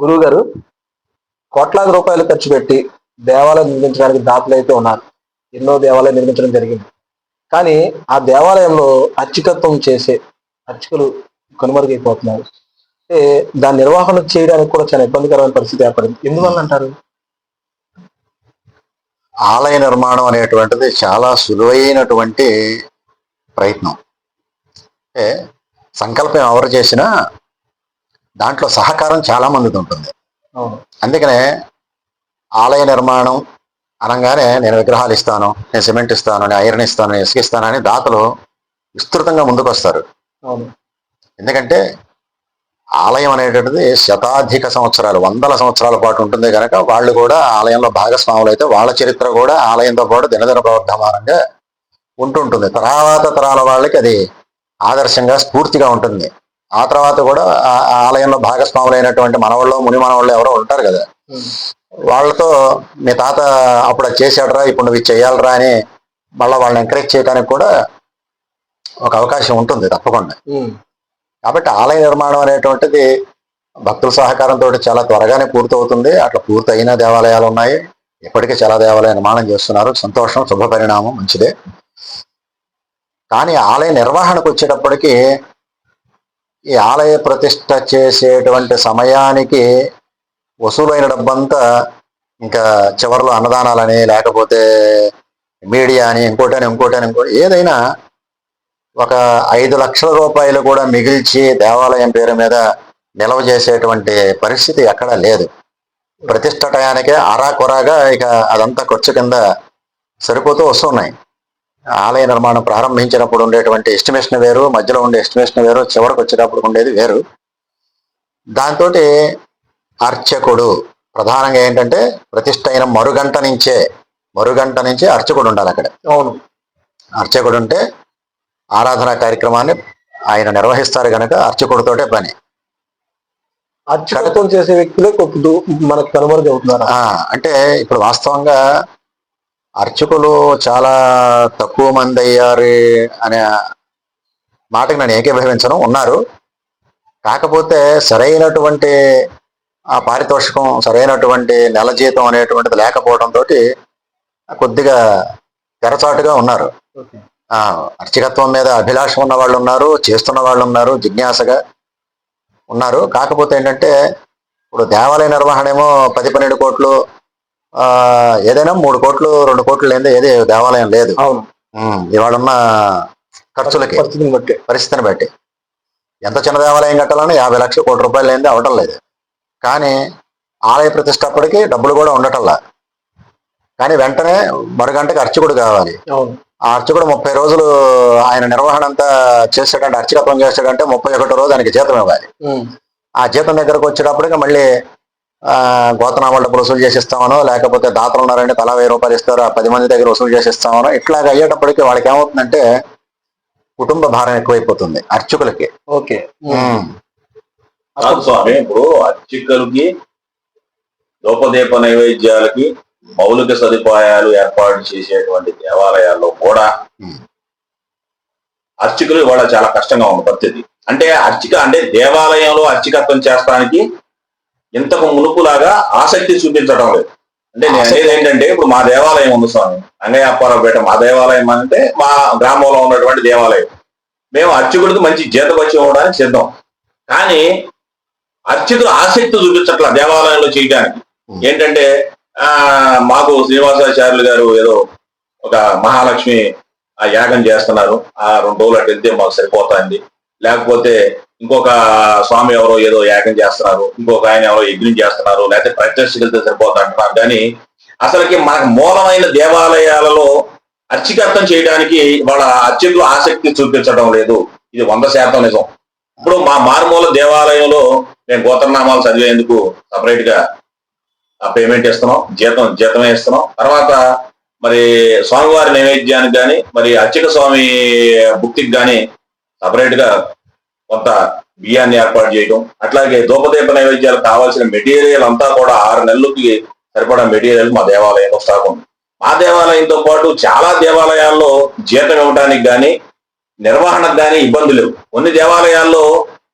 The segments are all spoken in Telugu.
గురువు గారు కోట్లాది రూపాయలు ఖర్చు పెట్టి దేవాలయం నిర్మించడానికి దాతలు అయితే ఉన్నారు. ఎన్నో దేవాలయం నిర్మించడం జరిగింది. కానీ ఆ దేవాలయంలో అర్చకత్వం చేసే అర్చకులు కనుమరుగైపోతున్నారు. అంటే దాని నిర్వహణ చేయడానికి కూడా చాలా ఇబ్బందికరమైన పరిస్థితి ఏర్పడింది. ఎందువల్ల అంటారు? ఆలయ నిర్మాణం అనేటువంటిది చాలా సులువైనటువంటి ప్రయత్నం. అంటే సంకల్పం ఎవరు చేసినా దాంట్లో సహకారం చాలా మందిది ఉంటుంది. అందుకనే ఆలయ నిర్మాణం అనగానే నేను విగ్రహాలు ఇస్తాను నేను సిమెంట్ ఇస్తాను నేను ఐరన్ ఇస్తాను నేను ఇసుక ఇస్తాను అని దాతలు విస్తృతంగా ముందుకు వస్తారు అవును. ఎందుకంటే ఆలయం అనేటువంటిది శతాధిక సంవత్సరాలు వందల సంవత్సరాల పాటు ఉంటుంది కనుక వాళ్ళు కూడా ఆలయంలో భాగస్వాములు అయితే వాళ్ళ చరిత్ర కూడా ఆలయంతో పాటు దినదిన ప్రవర్ధమానంగా ఉంటుంటుంది. తర్వాత తరాల వాళ్ళకి అది ఆదర్శంగా స్ఫూర్తిగా ఉంటుంది. ఆ తర్వాత కూడా ఆలయంలో భాగస్వాములైనటువంటి మనవాళ్ళు ముని మనవాళ్ళు ఎవరో ఉంటారు కదా. వాళ్ళతో మీ తాత అప్పుడు అది చేశాడరా ఇప్పుడు నువ్వు చేయాలరా అని మళ్ళీ వాళ్ళని ఎంకరేజ్ చేయడానికి కూడా ఒక అవకాశం ఉంటుంది తప్పకుండా. కాబట్టి ఆలయ నిర్మాణం అనేటువంటిది భక్తుల సహకారంతో చాలా త్వరగానే పూర్తవుతుంది. అట్లా పూర్తయిన దేవాలయాలు ఉన్నాయి. ఇప్పటికే చాలా దేవాలయ నిర్మాణం చేస్తున్నారు. సంతోషం శుభ పరిణామం మంచిదే. కానీ ఆలయ నిర్వహణకు వచ్చేటప్పటికి ఈ ఆలయ ప్రతిష్ట చేసేటువంటి సమయానికి వసూలైన డబ్బంతా ఇంకా చివరిలో అన్నదానాలని లేకపోతే మీడియా అని ఇంకోటని ఇంకోటని ఇంకోటి ఏదైనా ఒక ఐదు లక్షల రూపాయలు కూడా మిగిల్చి దేవాలయం పేరు మీద నిల్వ చేసేటువంటి పరిస్థితి ఎక్కడా లేదు. ప్రతిష్ట టయానికే అరాకొరాగా ఇక అదంతా ఖర్చు కింద సరిపోతూ వస్తున్నాయి. ఆలయ నిర్మాణం ప్రారంభించినప్పుడు ఉండేటువంటి ఎస్టిమేషన్ వేరు మధ్యలో ఉండే ఎస్టిమేషన్ వేరు చివరికి వచ్చేటప్పుడు ఉండేది వేరు. దాంతో అర్చకుడు ప్రధానంగా ఏంటంటే ప్రతిష్ట అయిన మరుగంట నుంచే మరుగంట నుంచే అర్చకుడు ఉండాలి అక్కడ. అవును. అర్చకుడు ఉంటే ఆరాధన కార్యక్రమాన్ని ఆయన నిర్వహిస్తారు కనుక అర్చకుడితోటే పని. అర్చకత్వం చేసే వ్యక్తులే కొద్ది మనకు కనుమరుగు అవుతున్నారు ఆ, అంటే ఇప్పుడు వాస్తవంగా అర్చకులు చాలా తక్కువ మంది అయ్యారు అనే మాటకి నేను ఏకీభవించను ఉన్నారు. కాకపోతే సరైనటువంటి ఆ పారితోషికం సరైనటువంటి నెల జీతం అనేటువంటిది లేకపోవడంతో కొద్దిగా తెరచాటుగా ఉన్నారు. అర్చకత్వం మీద అభిలాషం ఉన్న వాళ్ళు ఉన్నారు చేస్తున్న వాళ్ళు ఉన్నారు జిజ్ఞాసగా ఉన్నారు. కాకపోతే ఏంటంటే ఇప్పుడు దేవాలయ నిర్వహణ ఏమో పది పన్నెండు కోట్లు ఏదైనా మూడు కోట్లు రెండు కోట్లు లేదే ఏది దేవాలయం లేదు. ఇవాళ ఉన్న ఖర్చులకి పరిస్థితిని బట్టి. పరిస్థితిని బట్టి. ఎంత చిన్న దేవాలయం కట్టాలన్నా యాభై లక్షల కోటి రూపాయలు లేనిది అవటం లేదు. కానీ ఆలయ ప్రతిష్టప్పటికి డబ్బులు కూడా ఉండటంలా కానీ వెంటనే మరుగంటకి అర్చకుడు కావాలి. ఆ అర్చకుడు ముప్పై రోజులు ఆయన నిర్వహణ అంతా చేసాడంటే అర్చకత్వం చేసాడంటే ముప్పై ఒకటో రోజు ఆయనకి జీతం ఇవ్వాలి. ఆ జీతం దగ్గరకు వచ్చేటప్పటికి మళ్ళీ గోతనామాల డబ్బులు వసూలు చేసిస్తామనో లేకపోతే దాతలు ఉన్నారంటే తలా వెయ్యి రూపాయలు ఇస్తారు ఆ పది మంది దగ్గర వసూలు చేసిస్తామనో ఇట్లాగ అయ్యేటప్పటికి వాళ్ళకి ఏమవుతుందంటే కుటుంబ భారం ఎక్కువైపోతుంది అర్చకులకి. ఓకే. స్వామి ఇప్పుడు అర్చకులకి లోపదీప నైవేద్యాలకి మౌలిక సదుపాయాలు ఏర్పాటు చేసేటువంటి దేవాలయాల్లో కూడా. అర్చకులు ఇవాళ చాలా కష్టంగా ఉంది పరిస్థితి. అంటే అర్చక అంటే దేవాలయంలో అర్చకత్వం చేస్తానికి ఇంతకు మునుపులాగా ఆసక్తి చూపించడం లేదు. అంటే నేను అనేది ఏంటంటే ఇప్పుడు మా దేవాలయం ఉంది స్వామి. అంగయ్యప్పారావుపేట మా దేవాలయం అంటే మా గ్రామంలో ఉన్నటువంటి దేవాలయం. మేము అర్చకుడికి మంచి జీతపత్యం ఇవ్వడానికి సిద్ధం. కానీ అర్చకులు ఆసక్తి చూపించట్ల దేవాలయంలో చేయడానికి. ఏంటంటే ఆ మాకు శ్రీనివాసాచార్యులు గారు ఏదో ఒక మహాలక్ష్మి ఆ యాగం చేస్తున్నారు. ఆ రెండు రోజులు అటు వెళ్తే మాకు సరిపోతుంది. లేకపోతే ఇంకొక స్వామి ఎవరో ఏదో యాగం చేస్తున్నారు ఇంకొక ఆయన ఎవరో యజ్ఞం చేస్తున్నారు లేకపోతే ప్రత్యక్ష వెళ్తే సరిపోతుంది అంటున్నారు కానీ అసలుకి మనకు మూలమైన దేవాలయాలలో అర్చకత్వం చేయడానికి వాళ్ళ అర్చకులు ఆసక్తి చూపించడం లేదు. ఇది వంద శాతం నిజం. ఇప్పుడు మా మారుమూల దేవాలయంలో మేము గోత్రనామాలు చదివేందుకు సపరేట్గా పేమెంట్ ఇస్తున్నాం జీతం జీతమే ఇస్తున్నాం. తర్వాత మరి స్వామివారి నైవేద్యానికి కానీ మరి అర్చక స్వామి భుక్తికి కానీ సపరేట్గా కొంత బియ్యాన్ని ఏర్పాటు చేయడం అట్లాగే ధూపదీప నైవేద్యాలు కావాల్సిన మెటీరియల్ అంతా కూడా ఆరు నెలలకి సరిపడా మెటీరియల్ మా దేవాలయంలో స్టాక్ ఉంది. మా దేవాలయంతో పాటు చాలా దేవాలయాల్లో జీతం ఇవ్వడానికి కానీ నిర్వహణకు కానీ ఇబ్బందులు లేవు. కొన్ని దేవాలయాల్లో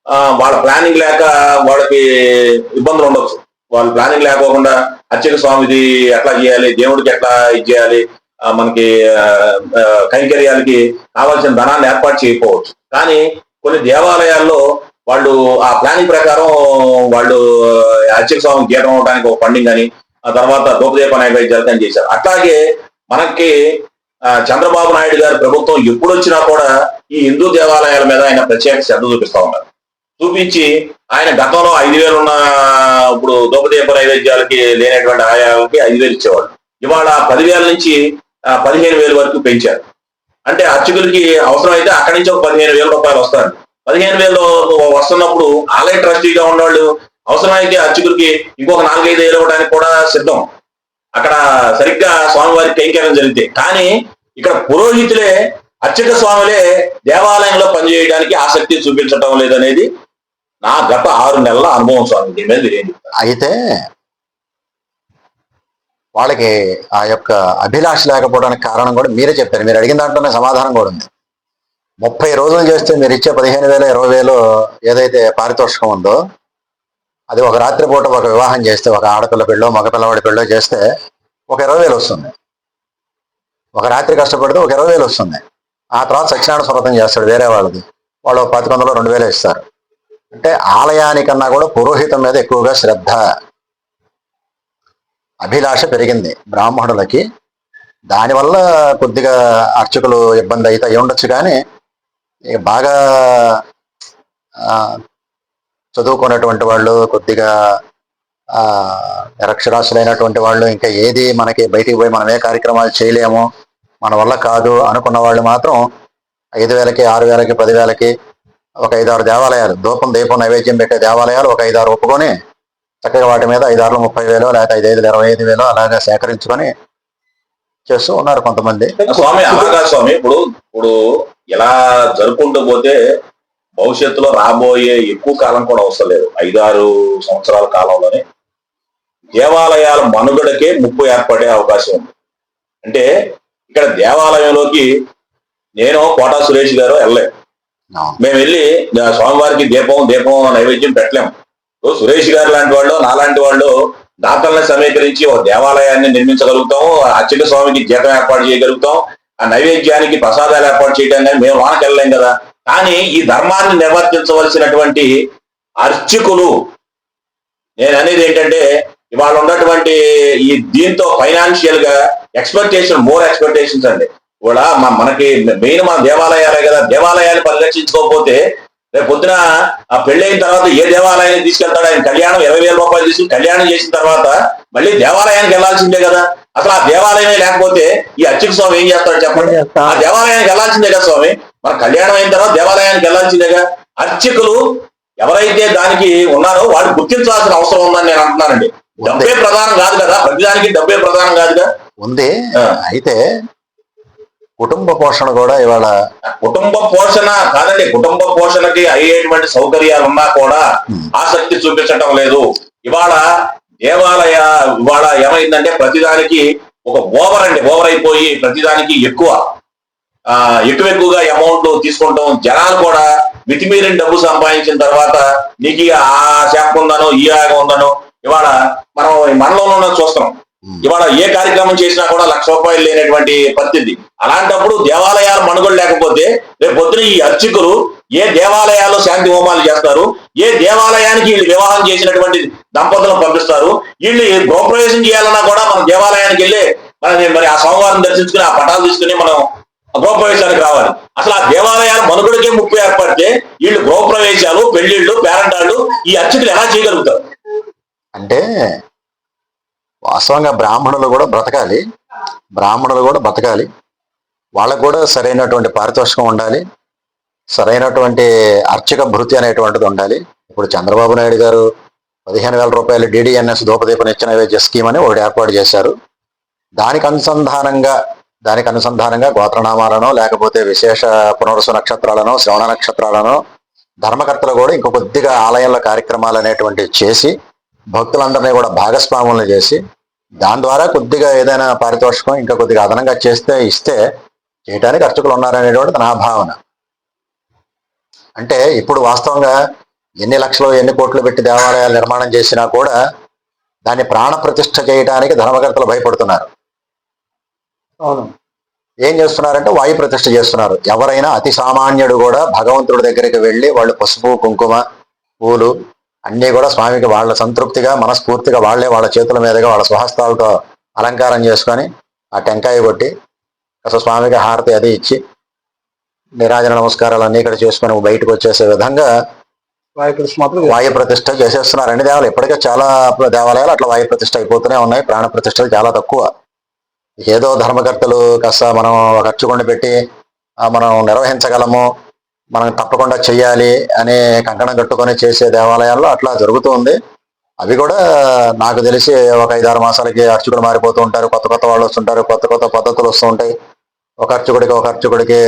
ఆ, వాళ్ళ ప్లానింగ్ లేక వాళ్ళకి ఇబ్బందులు ఉండొచ్చు. వాళ్ళు ప్లానింగ్ లేకోకుండా అర్చక స్వామిది ఎట్లా చేయాలి దేవుడికి ఎట్లా ఇది చేయాలి మనకి కైంకర్యాలకి కావాల్సిన ధనాన్ని ఏర్పాటు చేయకపోవచ్చు. కానీ కొన్ని దేవాలయాల్లో వాళ్ళు ఆ ప్లానింగ్ ప్రకారం వాళ్ళు అర్చక స్వామి గీతం అవడానికి ఒక ఫండింగ్ అని ఆ తర్వాత దూపదీప నైవేద్యాలు అని చేశారు. అట్లాగే మనకి చంద్రబాబు నాయుడు గారి ప్రభుత్వం ఎప్పుడు వచ్చినా కూడా ఈ హిందూ దేవాలయాల మీద ఆయన ప్రత్యేక శ్రద్ధ చూపిస్తా ఉన్నారు. చూపించి ఆయన గతంలో ఐదు వేలు ఉన్న ఇప్పుడు దూపదీప నైవేద్యాలకి లేనటువంటి ఆయాలకి ఐదు వేలు ఇచ్చేవాళ్ళు. ఇవాళ పదివేల నుంచి పదిహేను వేలు వరకు పెంచారు. అంటే అర్చకులకి అవసరమైతే అక్కడి నుంచి ఒక పదిహేను వేల రూపాయలు వస్తారు. పదిహేను వేలు వస్తున్నప్పుడు ఆలయ ట్రస్టీగా ఉన్నవాళ్ళు అవసరమైతే అర్చకులకి ఇంకొక నాలుగైదు వేలు ఇవ్వడానికి కూడా సిద్ధం. అక్కడ సరిగ్గా స్వామివారి కైంకర్యం జరిగితే కానీ ఇక్కడ పురోహితులే అర్చక స్వాములే దేవాలయంలో పనిచేయడానికి ఆసక్తి చూపించడం లేదనేది నా గత ఆరు నెలల అనుభవం స్వామి. దీని మీద అయితే వాళ్ళకి ఆ యొక్క అభిలాష లేకపోవడానికి కారణం కూడా మీరే చెప్పారు. మీరు అడిగిన దాంట్లోనే సమాధానం కూడా ఉంది. ముప్పై రోజులు చేస్తే మీరు ఇచ్చే పదిహేను వేల ఇరవై వేలు ఏదైతే పారితోషికం ఉందో అది ఒక రాత్రిపూట ఒక వివాహం చేస్తే ఒక ఆడపిల్ల పెళ్ళో మగ పిల్లవాడి పెళ్ళో చేస్తే ఒక ఇరవై వేలు వస్తుంది. ఒక రాత్రి కష్టపడితే ఒక ఇరవై వేలు వస్తుంది. ఆ తర్వాత సత్యనారాయణ స్వరతం చేస్తాడు వేరే వాళ్ళది. వాళ్ళు పది వందలు రెండు వేలు ఇస్తారు. అంటే ఆలయానికన్నా కూడా పురోహితం మీద ఎక్కువగా శ్రద్ధ. అభిలాష పెరిగింది బ్రాహ్మణులకి. దానివల్ల కొద్దిగా అర్చకులు ఇబ్బంది అయితే అయి ఉండొచ్చు కానీ బాగా చదువుకున్నటువంటి వాళ్ళు కొద్దిగా నిరక్షరాశులైనటువంటి నిరక్షరాస్యులైనటువంటి వాళ్ళు ఇంకా ఏది మనకి బయటికి పోయి మనం ఏ కార్యక్రమాలు చేయలేము. మన వల్ల కాదు అనుకున్న వాళ్ళు మాత్రం ఐదు వేలకి ఆరు వేలకి పదివేలకి ఒక ఐదారు దేవాలయాలు ధూపం దీపం నైవేద్యం పెట్టే దేవాలయాలు ఒక ఐదారు ఒప్పుకొని చక్కగా వాటి మీద ఐదారులు ముప్పై వేలు లేకపోతే ఐదు ఐదు ఇరవై ఐదు వేలు అలాగా సేకరించుకొని చేస్తూ ఉన్నారు కొంతమంది. స్వామి అలాగా స్వామి. ఇప్పుడు ఇప్పుడు ఇలా జరుపుకుంటూ పోతే భవిష్యత్తులో రాబోయే ఎక్కువ కాలం కూడా అవసరం లేదు. ఐదారు సంవత్సరాల కాలంలోనే దేవాలయాల మనుగడకే ముప్పు ఏర్పడే అవకాశం ఉంది. అంటే ఇక్కడ దేవాలయంలోకి నేను కోటా సురేష్ గారు వెళ్ళలేదు. అవును. మేము వెళ్ళి స్వామివారికి దీపం దీపం నైవేద్యం పెట్టలేము. సురేష్ గారు లాంటి వాళ్ళు నాలాంటి వాళ్ళు దాతలను సమీకరించి ఒక దేవాలయాన్ని నిర్మించగలుగుతాం అర్చక స్వామికి జీతం ఏర్పాటు చేయగలుగుతాం ఆ నైవేద్యానికి ప్రసాదాలు ఏర్పాటు చేయడం కానీ మేము వానకి వెళ్ళలేం కదా. కానీ ఈ ధర్మాన్ని నిర్వర్తించవలసినటువంటి అర్చకులు నేను అనేది ఏంటంటే ఇవాళ ఉన్నటువంటి ఈ దీంతో ఫైనాన్షియల్గా ఎక్స్పెక్టేషన్ మోర్ ఎక్స్పెక్టేషన్స్ అండి. కూడా మనకి మెయిన్ మన దేవాలయాలే కదా దేవాలయాన్ని పరిరక్షించుకోకపోతే రేపు పొద్దున ఆ పెళ్ళైన తర్వాత ఏ దేవాలయాన్ని తీసుకెళ్తాడు ఆయన కళ్యాణం ఇరవై వేల రూపాయలు తీసుకుని కళ్యాణం చేసిన తర్వాత మళ్ళీ దేవాలయానికి వెళ్ళాల్సిందే కదా. అసలు ఆ దేవాలయమే లేకపోతే ఈ అర్చక స్వామి ఏం చేస్తాడు చెప్పండి? ఆ దేవాలయానికి వెళ్ళాల్సిందే కదా స్వామి? మన కళ్యాణం అయిన తర్వాత దేవాలయానికి వెళ్ళాల్సిందేగా అర్చకులు ఎవరైతే దానికి ఉన్నారో వాడు గుర్తించాల్సిన అవసరం ఉందని నేను అంటున్నానండి. డబ్బే ప్రధానం కాదు కదా. ప్రతిదానికి డబ్బే ప్రధానం కాదుగా. ఉంది. అయితే కుటుంబ పోషణ కూడా ఇవాళ కుటుంబ పోషణ కాదండి కుటుంబ పోషణకి అయ్యేటువంటి సౌకర్యాలు ఉన్నా కూడా. ఆసక్తి చూపించటం లేదు. ఇవాళ దేవాలయ ఇవాళ ఏమైందంటే ప్రతిదానికి ఒక ఓవర్ అండి ఓవర్ అయిపోయి ప్రతిదానికి ఎక్కువ. ఆ ఎక్కువ ఎక్కువగా అమౌంట్ తీసుకుంటాం. జనాలు కూడా మితిమీరిన డబ్బు సంపాదించిన తర్వాత నీకు ఆ శాఖ ఉందనో ఈ ఆగ ఉందనో ఇవాళ మనం ఈ మనలో చూస్తున్నాం. ఉమ్, ఇవాళ ఏ కార్యక్రమం చేసినా కూడా లక్ష రూపాయలు లేనటువంటి పరిస్థితి. అలాంటప్పుడు దేవాలయాలు మనుగోలు లేకపోతే రేపు పొద్దున ఈ అర్చకులు ఏ దేవాలయాల్లో శాంతి హోమాలు చేస్తారు? ఏ దేవాలయానికి వీళ్ళు వివాహం చేసినటువంటి దంపతులను పంపిస్తారు? వీళ్ళు గృహప్రవేశం చేయాలన్నా కూడా మన దేవాలయానికి వెళ్ళి మన మరి ఆ సోమవారం దర్శించుకుని ఆ పటాలు తీసుకుని మనం గృహప్రవేశానికి రావాలి. అసలు ఆ దేవాలయాలు మనుగడకే ముప్పు ఏర్పడితే వీళ్ళు గృహప్రవేశాలు పెళ్ళిళ్ళు పేరంటాళ్ళు ఈ అర్చకులు ఎలా చేయగలుగుతారు? అంటే వాస్తవంగా బ్రాహ్మణులు కూడా బ్రతకాలి. బ్రాహ్మణులు కూడా బ్రతకాలి వాళ్ళకు కూడా సరైనటువంటి పారితోషికం ఉండాలి. సరైనటువంటి అర్చక భృతి అనేటువంటిది ఉండాలి. ఇప్పుడు చంద్రబాబు నాయుడు గారు పదిహేను వేల రూపాయలు డిడిఎన్ఎస్ దూపదీపం ఇచ్చిన నైవేద్య స్కీమ్ అని ఒకటి ఏర్పాటు చేశారు. దానికి అనుసంధానంగా దానికి అనుసంధానంగా గోత్రనామాలను లేకపోతే విశేష పునరుసు నక్షత్రాలను శ్రవణ నక్షత్రాలను ధర్మకర్తలు కూడా ఇంకొద్దిగా కొద్దిగా ఆలయంలో కార్యక్రమాలు అనేటువంటివి చేసి భక్తులందరినీ కూడా భాగస్వాములను చేసి దాని ద్వారా కొద్దిగా ఏదైనా పారితోషికం ఇంకా కొద్దిగా అదనంగా చేస్తే ఇస్తే చేయడానికి అర్చకులు ఉన్నారనేటువంటిది నా భావన. అంటే ఇప్పుడు వాస్తవంగా ఎన్ని లక్షలు ఎన్ని కోట్లు పెట్టి దేవాలయాలు నిర్మాణం చేసినా కూడా దాన్ని ప్రాణ ప్రతిష్ఠ చేయడానికి ధర్మకర్తలు భయపడుతున్నారు. అవును. ఏం చేస్తున్నారంటే వాయు ప్రతిష్ఠ చేస్తున్నారు. ఎవరైనా అతి సామాన్యుడు కూడా భగవంతుడి దగ్గరికి వెళ్ళి వాళ్ళు పసుపు కుంకుమ పూలు అన్నీ కూడా స్వామికి వాళ్ళ సంతృప్తిగా మనస్ఫూర్తిగా వాళ్ళే వాళ్ళ చేతుల మీదుగా వాళ్ళ స్వహస్తాలతో అలంకారం చేసుకొని ఆ టెంకాయ కొట్టి అసలు స్వామికి హారతి అది ఇచ్చి నిరాజన నమస్కారాలు అన్ని ఇక్కడ చేసుకొని బయటకు వచ్చేసే విధంగా వాయు ప్రతిష్ఠ చేసేస్తున్నారు. అన్ని దేవాలయాలు ఇప్పటికే చాలా దేవాలయాలు అట్లా వాయు ప్రతిష్ఠ అయిపోతూనే ఉన్నాయి. ప్రాణ ప్రతిష్టలు చాలా తక్కువ. ఏదో ధర్మకర్తలు కాస్త మనం ఒక అర్చుకొని పెట్టి మనం నిర్వహించగలము. మనం తప్పకుండా చెయ్యాలి అనే కంకణం కట్టుకొని చేసే దేవాలయాల్లో అట్లా జరుగుతూ ఉంది అవి కూడా నాకు తెలిసి ఒక ఐదారు మాసాలకి అర్చకుడు మారిపోతూ ఉంటారు. కొత్త కొత్త వాళ్ళు వస్తుంటారు. కొత్త కొత్త పద్ధతులు వస్తూ ఉంటాయి. ఒక అర్చకుడికి ఒక అర్చకుడికి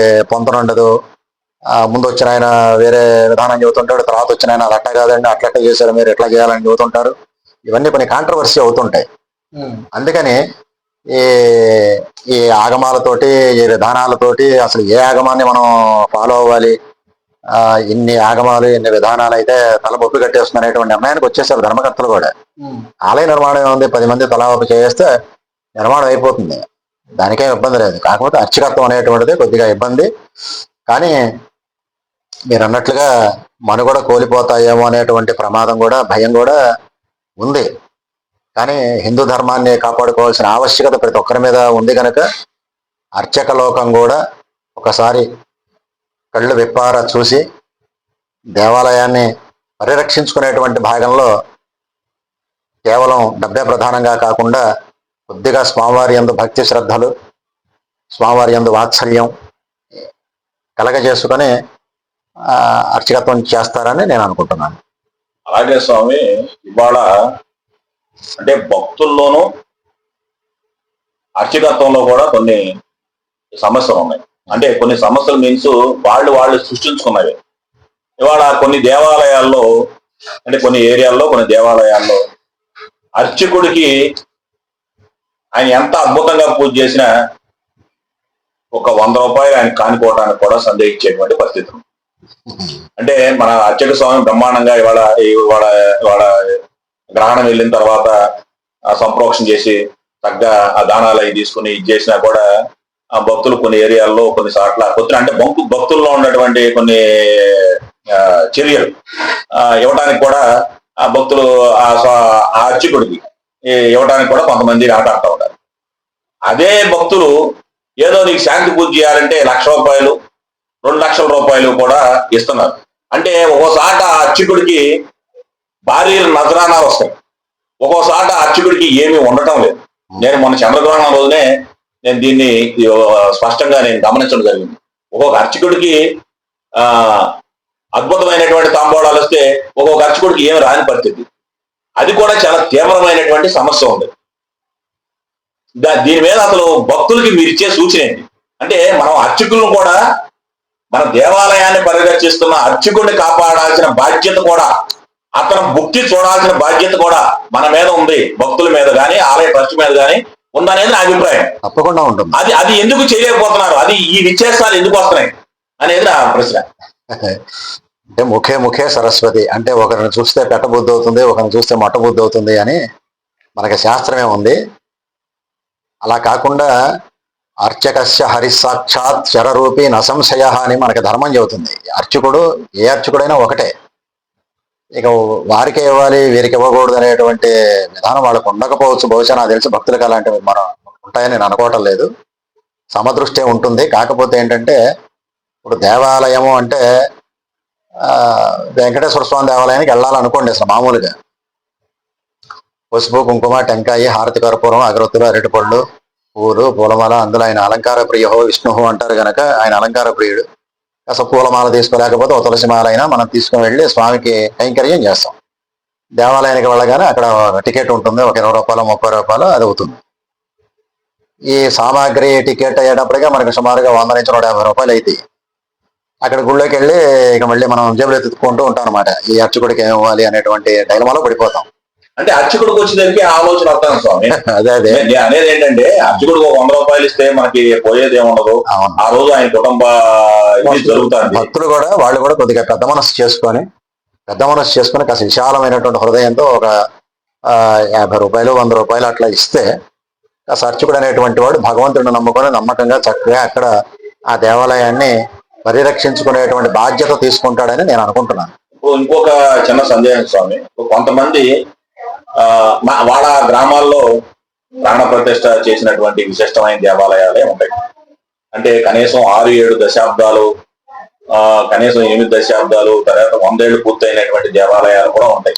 ఉండదు. ముందు వచ్చిన ఆయన వేరే విధానం చెబుతుంటాడు. తర్వాత వచ్చిన ఆయన అట్లా కాదండి. అట్లట్టే చేశారు. మీరు ఎట్లా చేయాలని చెబుతుంటారు. ఇవన్నీ కొన్ని కాంట్రవర్సీ అవుతుంటాయి. అందుకని ఈ ఈ ఆగమాలతోటి ఈ విధానాలతోటి అసలు ఏ ఆగమాన్ని మనం ఫాలో అవ్వాలి? ఇన్ని ఆగమాలు ఇన్ని విధానాలు అయితే తల బొప్పి కట్టేస్తుంది అనేటువంటి నిర్ణయానికి వచ్చేసారు ధర్మకర్తలు కూడా. ఆలయ నిర్మాణం ఉంది పది మంది తలా ఒక చేస్తే నిర్మాణం అయిపోతుంది. దానికేం ఇబ్బంది లేదు. కాకపోతే అర్చకత్వం అనేటువంటిది కొద్దిగా ఇబ్బంది. కానీ మీరు అన్నట్లుగా మనుగడ కోల్పోతాయేమో అనేటువంటి ప్రమాదం కూడా భయం కూడా ఉంది. కానీ హిందూ ధర్మాన్ని కాపాడుకోవాల్సిన ఆవశ్యకత ప్రతి ఒక్కరి మీద ఉంది కనుక అర్చక లోకం కూడా ఒకసారి కళ్ళు విప్పారా చూసి దేవాలయాన్ని పరిరక్షించుకునేటువంటి భాగంలో కేవలం డబ్బే ప్రధానంగా కాకుండా కొద్దిగా స్వామివారి యందు భక్తి శ్రద్ధలు స్వామివారి యందు వాత్సల్యం కలగజేసుకొని అర్చకత్వం చేస్తారని నేను అనుకుంటున్నాను. అలాగే స్వామి ఇవాళ అంటే భక్తుల్లోనూ అర్చకత్వంలో కూడా కొన్ని సమస్యలు ఉన్నాయి. అంటే కొన్ని సమస్యలు మీన్స్ వాళ్ళు వాళ్ళు సృష్టించుకున్నవి. ఇవాళ కొన్ని దేవాలయాల్లో అంటే కొన్ని ఏరియాల్లో కొన్ని దేవాలయాల్లో అర్చకుడికి ఆయన ఎంత అద్భుతంగా పూజ చేసినా ఒక వంద రూపాయలు ఆయన కానుకోవడానికి కూడా సందేహించేటువంటి పరిస్థితి. అంటే మన అర్చక స్వామి బ్రహ్మాండంగా ఇవాళ ఇవాళ ఇవాళ గ్రహణం వెళ్ళిన తర్వాత సంప్రోక్షణ చేసి తగ్గ ఆ దానాలు అవి తీసుకుని ఇది చేసినా కూడా ఆ భక్తులు కొన్ని ఏరియాల్లో కొన్ని చోట్ల భక్తులు అంటే భక్తు భక్తుల్లో ఉన్నటువంటి కొన్ని ఆ, చర్యలు ఆ, ఇవ్వడానికి కూడా ఆ భక్తులు ఆ ఆ అర్చకుడికి ఇవ్వటానికి ఇవ్వడానికి కూడా కొంతమంది ఆటాడుతూ ఉంటారు. అదే భక్తులు ఏదో నీకు శాంతి పూజ చేయాలంటే లక్ష రూపాయలు రెండు లక్షల రూపాయలు కూడా ఇస్తున్నారు. అంటే ఒక్కోసాట ఆ అర్చకుడికి భారీ నజరానాలు వస్తాయి. ఒక్కోసాట అర్చకుడికి ఏమీ ఉండటం లేదు. నేను మొన్న చంద్రగ్రహణం రోజునే నేను దీన్ని స్పష్టంగా నేను గమనించడం జరిగింది. ఒక్కొక్క అర్చకుడికి ఆ అద్భుతమైనటువంటి తాంబోడాలు వస్తే ఒక్కొక్క అర్చకుడికి ఏమి రాని పరిస్థితి. అది కూడా చాలా తీవ్రమైనటువంటి సమస్య ఉంది. దీని మీద అసలు భక్తులకి మీరు ఇచ్చే సూచన ఏంటి? అంటే మనం అర్చకులను కూడా మన దేవాలయాన్ని పరిరక్షిస్తున్న అర్చకుడిని కాపాడాల్సిన బాధ్యత కూడా అతను భుక్తి చూడాల్సిన బాధ్యత కూడా మన మీద ఉంది భక్తుల మీద కానీ ఆలయ ట్రస్ట్ మీద కానీ ఉందనేది నా అభిప్రాయం. తప్పకుండా ఉంటుంది. అది అది ఎందుకు చేయలేకపోతున్నారు? అది ఈ విచ్చేస్తాలు ఎందుకు వస్తున్నాయి? అనేది నా ప్రశ్న. అంటే ముఖే ముఖే సరస్వతి. అంటే ఒకరిని చూస్తే పెట్టబుద్ధి అవుతుంది ఒకరిని చూస్తే మట్టబుద్ధి అవుతుంది అని మనకి శాస్త్రమే ఉంది. అలా కాకుండా అర్చకస్య హరిసాక్షాత్ శరరూపి నసంశయ అని మనకి ధర్మం చెబుతుంది. అర్చకుడు ఏ అర్చకుడైనా ఒకటే. ఇక వారికి ఇవ్వాలి వీరికి ఇవ్వకూడదు అనేటువంటి విధానం వాళ్ళకు ఉండకపోవచ్చు. బహుశా నాకు తెలిసి భక్తులకు అలాంటివి మనం ఉంటాయని నేను అనుకోవటం లేదు. సమదృష్టి ఉంటుంది. కాకపోతే ఏంటంటే ఇప్పుడు దేవాలయము అంటే వెంకటేశ్వర స్వామి దేవాలయానికి వెళ్ళాలనుకోండి అసలు మామూలుగా. పసుపు కుంకుమ టెంకాయ హారతి కర్పూరం అగరొత్తులు అరటిపళ్ళు పూలు పూలమాల అందులో ఆయన అలంకార ప్రియహో విష్ణుహో అంటారు గనక ఆయన అలంకార ప్రియుడు అసలు పూలమాల తీసుకోలేకపోతే ఒక తులసి మాల అయినా మనం తీసుకుని వెళ్ళి స్వామికి కైంకర్యం చేస్తాం. దేవాలయానికి వెళ్ళగానే అక్కడ టికెట్ ఉంటుంది. ఒక ఇరవై రూపాయలు ముప్పై రూపాయలు అది అవుతుంది. ఈ సామాగ్రి టికెట్ అయ్యేటప్పటికే మనకి సుమారుగా వంద నుంచి నూట యాభై రూపాయలు అవుతాయి అక్కడ గుళ్ళోకి వెళ్ళి ఇక మళ్ళీ మనం జేబులు ఎత్తుకుంటూ ఉంటాం అనమాట ఈ అర్చకుడికి ఏం ఇవ్వాలి అనేటువంటి డైలమాలో పడిపోతాం. అంటే అర్చకుడికి వచ్చేసరికి ఆలోచన వస్తాను స్వామి. అదే అదే. నేను అనేది ఏంటంటే అర్చకుడికి ఒక వంద రూపాయలు ఇస్తే మనకి పోయేది ఏముండదు. ఆ రోజు ఆయన కుటుంబ జరుగుతుంది. భక్తులు కూడా వాళ్ళు కూడా కొద్దిగా పెద్ద మనసు చేసుకొని పెద్ద మనసు చేసుకుని కాస్త విశాలమైనటువంటి హృదయంతో ఒక యాభై రూపాయలు వంద రూపాయలు అట్లా ఇస్తే కాస్త అర్చకుడు అనేటువంటి వాడు భగవంతుడిని నమ్ముకొని నమ్మకంగా చక్కగా అక్కడ ఆ దేవాలయాన్ని పరిరక్షించుకునేటువంటి బాధ్యత తీసుకుంటాడని నేను అనుకుంటున్నాను. ఇంకొక చిన్న సందేహం స్వామి. కొంతమంది వాళ్ళ గ్రామాల్లో ప్రాణ ప్రతిష్ఠ చేసినటువంటి విశిష్టమైన దేవాలయాలే ఉంటాయి. అంటే కనీసం ఆరు ఏడు దశాబ్దాలు ఆ కనీసం ఎనిమిది దశాబ్దాలు తర్వాత వందేళ్ళు పూర్తయినటువంటి దేవాలయాలు కూడా ఉంటాయి.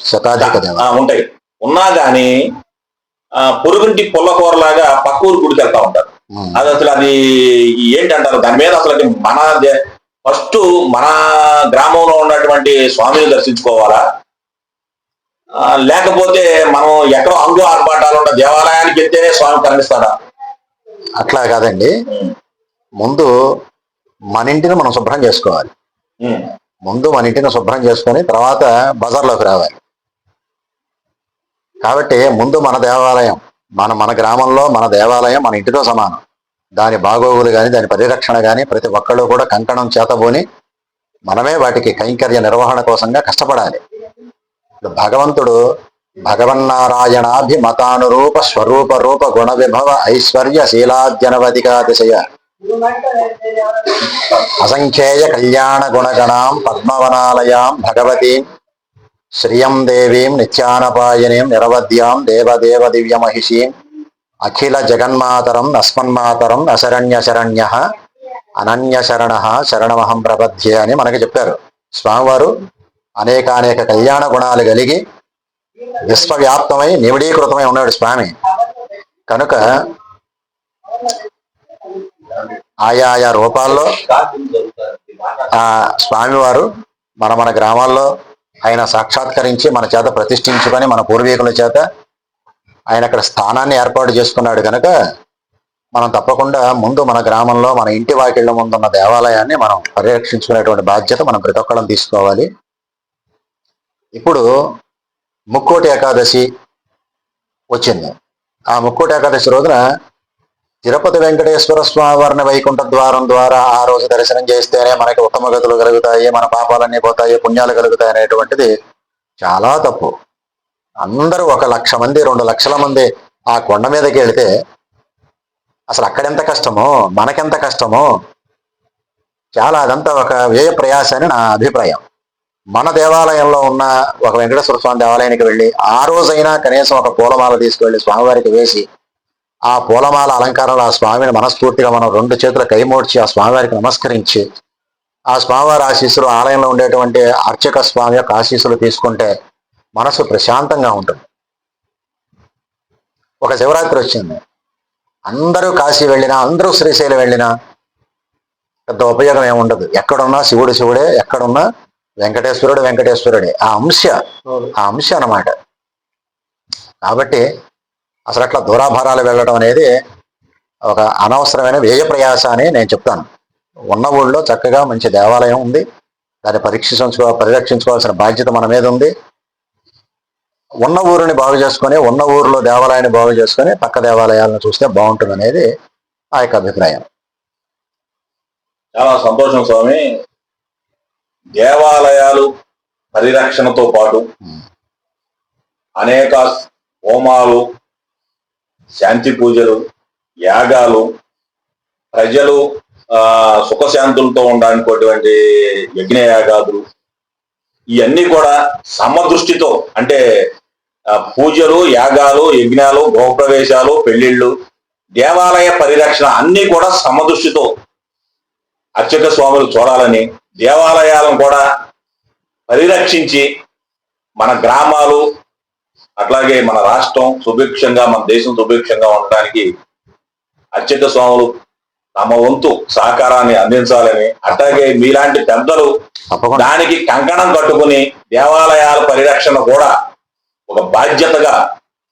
ఉంటాయి. ఉన్నా గాని ఆ పొరుగుంటి పుల్లకూరలాగా పక్క ఊరు గుడికి వెళ్తా ఉంటారు. అది అసలు అది ఏంటంటారు? దాని మీద అసలు మన ఫస్ట్ మన గ్రామంలో ఉన్నటువంటి స్వామిని దర్శించుకోవాలా? లేకపోతే మనం ఎక్కడో అంగు ఆర్భాటాలు ఉన్న దేవాలయానికి వెళ్తేనే స్వామి కనిపిస్తాడా? అట్లా కాదండి. ముందు మన ఇంటిని మనం శుభ్రం చేసుకోవాలి. ముందు మన ఇంటిని శుభ్రం చేసుకొని తర్వాత బజార్లోకి రావాలి. కాబట్టి ముందు మన దేవాలయం మన మన గ్రామంలో మన దేవాలయం మన ఇంటితో సమానం. దాని బాగోగులు కానీ దాని పరిరక్షణ కానీ ప్రతి ఒక్కళ్ళు కూడా కంకణం చేతబోని మనమే వాటికి కైంకర్య నిర్వహణ కోసంగా కష్టపడాలి. భగవంతుడు భగవన్నారాయణాభిమతానురూప స్వరూప రూప గుణ విభవ ఐశ్వర్య శీలాద్యనవధికాతిశయ అసంఖ్యేయ కళ్యాణ గుణగణాం పద్మవనాలయాం భగవతీం శ్రియం దేవీం నిత్యానపాయనీం నిరవధ్యాం దేవదేవ దివ్యమహిషీం అఖిల జగన్మాతరం అస్మన్మాతరం అశరణ్య అనన్యశరణ శరణమహం ప్రపద్యే అని మనకి చెప్పారు. స్వామివారు అనేకానేక కళ్యాణ గుణాలు కలిగి విశ్వవ్యాప్తమై నివిడీకృతమై ఉన్నాడు స్వామి. కనుక ఆయా ఆయా రూపాల్లో ఆ స్వామివారు మన మన గ్రామాల్లో ఆయన సాక్షాత్కరించి మన చేత ప్రతిష్ఠించుకొని మన పూర్వీకుల చేత ఆయన అక్కడ స్థానాన్ని ఏర్పాటు చేసుకున్నాడు కనుక మనం తప్పకుండా ముందు మన గ్రామంలో మన ఇంటి వాకిళ్ళ ముందున్న దేవాలయాన్ని మనం పరిరక్షించుకునేటువంటి బాధ్యత మనం ప్రతి ఒక్కళ్ళం తీసుకోవాలి. ఇప్పుడు ముక్కోటి ఏకాదశి వచ్చింది. ఆ ముక్కోటి ఏకాదశి రోజున తిరుపతి వెంకటేశ్వర స్వామి వారిని వైకుంఠ ద్వారం ద్వారా ఆ రోజు దర్శనం చేస్తేనే మనకి ఉత్తమ గతులు కలుగుతాయి మన పాపాలన్నీ పోతాయి పుణ్యాలు కలుగుతాయి అనేటువంటిది చాలా తప్పు. అందరూ ఒక లక్ష మంది రెండు లక్షల మంది ఆ కొండ మీదకి వెళితే అసలు అక్కడెంత కష్టమో మనకెంత కష్టమో చాలా అదంతా ఒక వ్యయ ప్రయాస అని నా అభిప్రాయం. మన దేవాలయంలో ఉన్న ఒక వెంకటేశ్వర స్వామి దేవాలయానికి వెళ్ళి ఆ రోజైనా కనీసం ఒక పూలమాల తీసుకువెళ్ళి స్వామివారికి వేసి ఆ పూలమాల అలంకారంలో ఆ స్వామిని మనస్ఫూర్తిగా మనం రెండు చేతుల కైమోడ్చి ఆ స్వామివారికి నమస్కరించి ఆ స్వామివారి ఆశీస్సులు ఆలయంలో ఉండేటువంటి అర్చక స్వామి యొక్క ఆశీస్సులు తీసుకుంటే మనసు ప్రశాంతంగా ఉంటుంది. ఒక శివరాత్రి వచ్చింది. అందరూ కాశీ వెళ్ళినా అందరూ శ్రీశైలం వెళ్ళినా పెద్ద ఉపయోగం ఏముండదు. ఎక్కడున్నా శివుడు శివుడే ఎక్కడున్నా వెంకటేశ్వరుడు వెంకటేశ్వరుడే ఆ అంశ ఆ అంశ అన్నమాట. కాబట్టి అసలు అట్లా దూరాభారాలు వెళ్ళడం అనేది ఒక అనవసరమైన వ్యయ ప్రయాస అని నేను చెప్తాను. ఉన్న ఊళ్ళో చక్కగా మంచి దేవాలయం ఉంది. దాన్ని పరీక్షించుకో పరిరక్షించుకోవాల్సిన బాధ్యత మన మీద ఉంది. ఉన్న ఊరిని బాగు చేసుకొని ఉన్న ఊరిలో దేవాలయాన్ని బాగు చేసుకొని పక్క దేవాలయాలను చూస్తే బాగుంటుంది అనేది ఆ యొక్క అభిప్రాయం. చాలా సంతోషం స్వామి. దేవాలయాలు పరిరక్షణతో పాటు అనేక హోమాలు శాంతి పూజలు యాగాలు ప్రజలు సుఖశాంతులతో ఉండడానికి యజ్ఞ యాగాదులు ఇవన్నీ కూడా సమదృష్టితో అంటే పూజలు యాగాలు యజ్ఞాలు గృహప్రవేశాలు పెళ్ళిళ్ళు దేవాలయ పరిరక్షణ అన్ని కూడా సమదృష్టితో అర్చక స్వాములు చూడాలని దేవాలయాలను కూడా పరిరక్షించి మన గ్రామాలు అట్లాగే మన రాష్ట్రం సుభిక్షంగా మన దేశం సుభిక్షంగా ఉండడానికి అర్చక స్వాములు తమ వంతు సహకారాన్ని అందించాలని అట్లాగే మీలాంటి పెద్దలు తప్పకుండా. దానికి కంకణం కట్టుకుని దేవాలయాల పరిరక్షణ కూడా ఒక బాధ్యతగా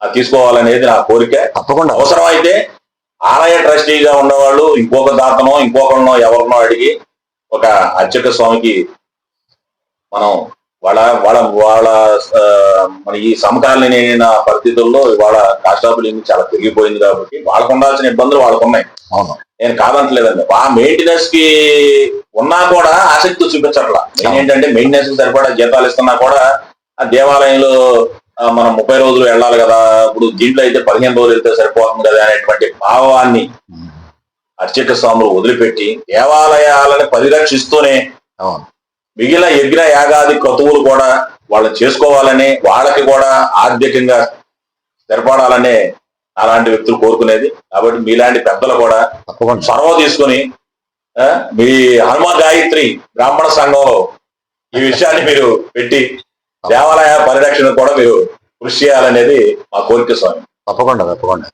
తీసుకోవాలనేది నా కోరిక. తప్పకుండా. అవసరమైతే ఆలయ ట్రస్టీగా ఉండేవాళ్ళు ఇంకొక దాతనో ఇంకొకరినో ఎవరినో అడిగి ఒక అర్చక స్వామికి మనం వాళ్ళ వాళ్ళ వాళ్ళ మన ఈ సమకాలీన పరిస్థితుల్లో ఇవాళ కాస్ట్ ఆఫ్ లివింగ్ చాలా పెరిగిపోయింది కాబట్టి వాళ్ళకు ఉండాల్సిన ఇబ్బందులు వాళ్ళకు ఉన్నాయి అవును. నేను కాదంటలేదండి. ఆ మెయింటెనెన్స్కి ఉన్నా కూడా ఆసక్తి చూపించట్లా. ఏంటంటే మెయింటెనెన్స్కి సరిపడా జీతాలు ఇస్తున్నా కూడా ఆ దేవాలయంలో మనం ముప్పై రోజులు వెళ్ళాలి కదా. ఇప్పుడు దీంట్లో అయితే పదిహేను రోజులు వెళ్తే సరిపోతుంది కదా అనేటువంటి భావాన్ని అర్చక స్వాములు వదిలిపెట్టి దేవాలయాలను పరిరక్షిస్తూనే మిగిలిన యజ్ఞ యాగాది క్రతువులు కూడా వాళ్ళు చేసుకోవాలని వాళ్ళకి కూడా ఆర్థికంగా స్థిరపడాలనే అలాంటి వ్యక్తులు కోరుకునేది. కాబట్టి మీలాంటి పెద్దలు కూడా తప్పకుండా. చొరవ తీసుకుని మీ హనుమ గాయత్రి బ్రాహ్మణ సంఘంలో ఈ విషయాన్ని మీరు పెట్టి దేవాలయ పరిరక్షణ కూడా మీరు కృషి చేయాలనేది మా కోరిక స్వామి. తప్పకుండా తప్పకుండా.